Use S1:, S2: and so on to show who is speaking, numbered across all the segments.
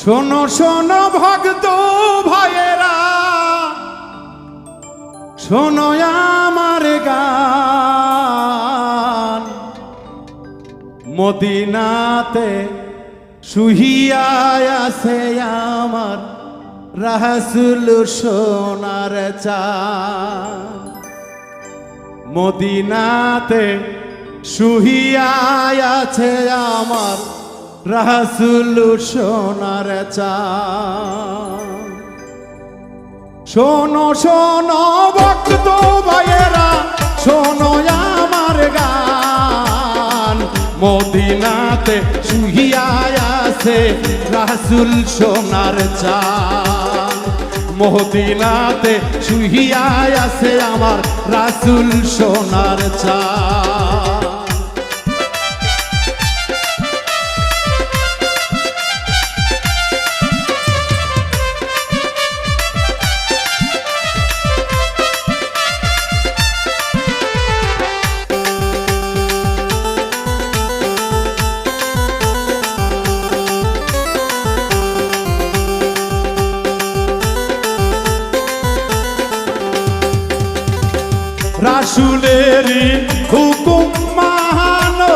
S1: শোনো শোনো ভক্ত ভাইয়েরা, শোনো আমার গান। মদিনাতে শুহিয়ায় আছে আমার রাসুল সোনার চান মদিনাতে শুহিয়ায় আছে আমার রাসুল সোনার চান শোনো শোনো ভক্ত ভাইয়েরা, শোনো আমার গান। মদিনাতে শুহিয়ায় আছে রাসুল সোনার চান মদিনাতে আছে আমার রাসুল সোনার চান রাসুলেরই হুকুম মানো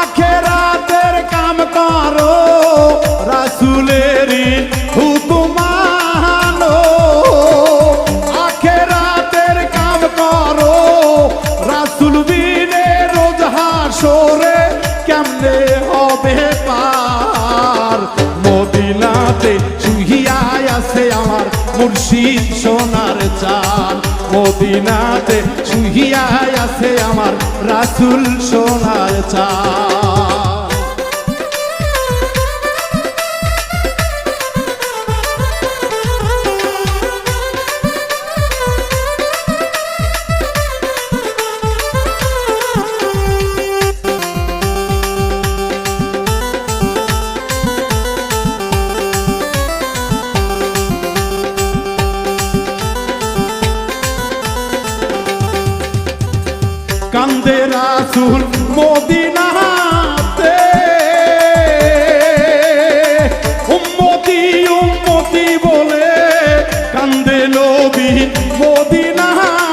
S1: আখেরাতের কাম করো, রাসুলেরই হুকুম মানো আখেরাতের কাম করো, রাসুল বিনে রোজ হাসরে কেমনে হবে পার? মদিনাতে শুহিয়ায় আছে আমার মুর্শিদ চান মদিনাতে শুহিয়ায় আছে আমার রাসুল সোনার চান কান্দে রাসুল মদিনাতে। উম্মতি উম্মতি বলে কান্দে নবী মদিনাতে।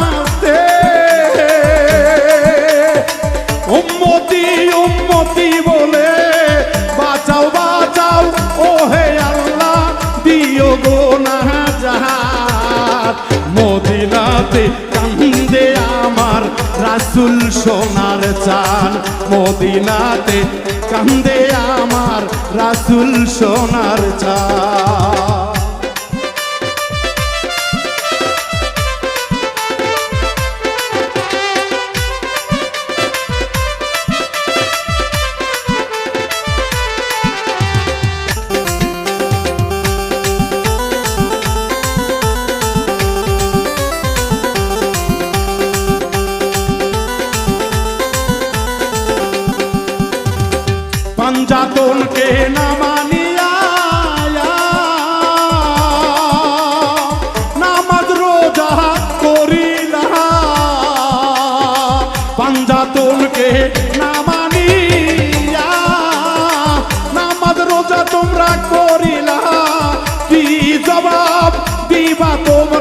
S1: মদিনাতে কান্দে আমার রাসুল সোনার চান পাঞ্জাতনকে না মানিয়া নামাজ রোজা করিলা। পাঞ্জাতনকে না মানিয়া। নামাজ রোজা তোমরা করিলা। কি জবাব দিবা তোমরা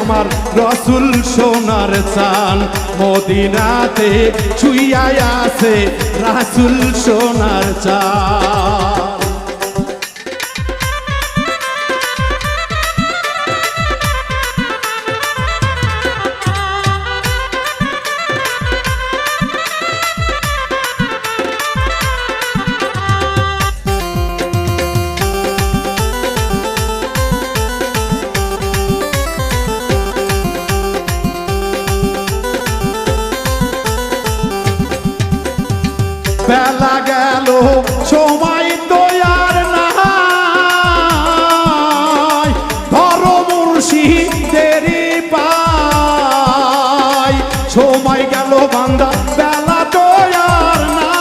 S1: আমার রসুল সোনার চান। মদিনাতে ছুইয়া আছে রাসুল সোনার চান। বেলা গেল, সময় তো আর নাই। ধরো মুর্শিদেরই পাই। সময় গেল বান্দা, বেলা তো আর নাই।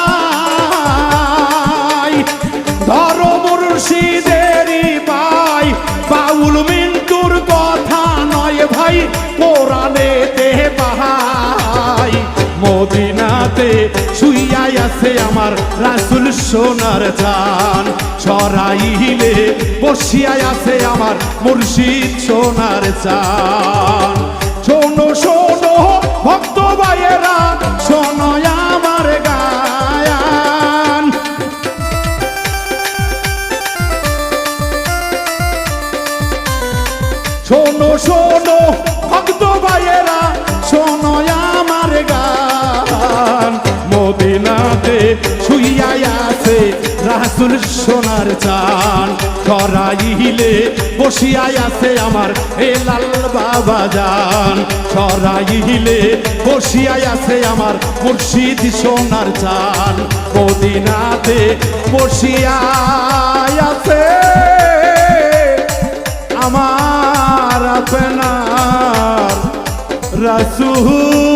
S1: ধরো মুর্শিদেরই পাই। বাউল মিন্টুর কথা নয় ভাই কোরআনে দেহ বাহা শুইয়াই আছে আমার রাসুল সোনার চান সরাইলে বসিয়াই আছে আমার মুর্শিদ সোনার চান রাসুল সোনার চান সরাইলে বসিয়াই আছে আমার এ লাল বাবা যান সরাইলে বসিয়াই আছে আমার মুর্শিদ সোনার চান বসিয়াই আছে আমার আপনার রাসুল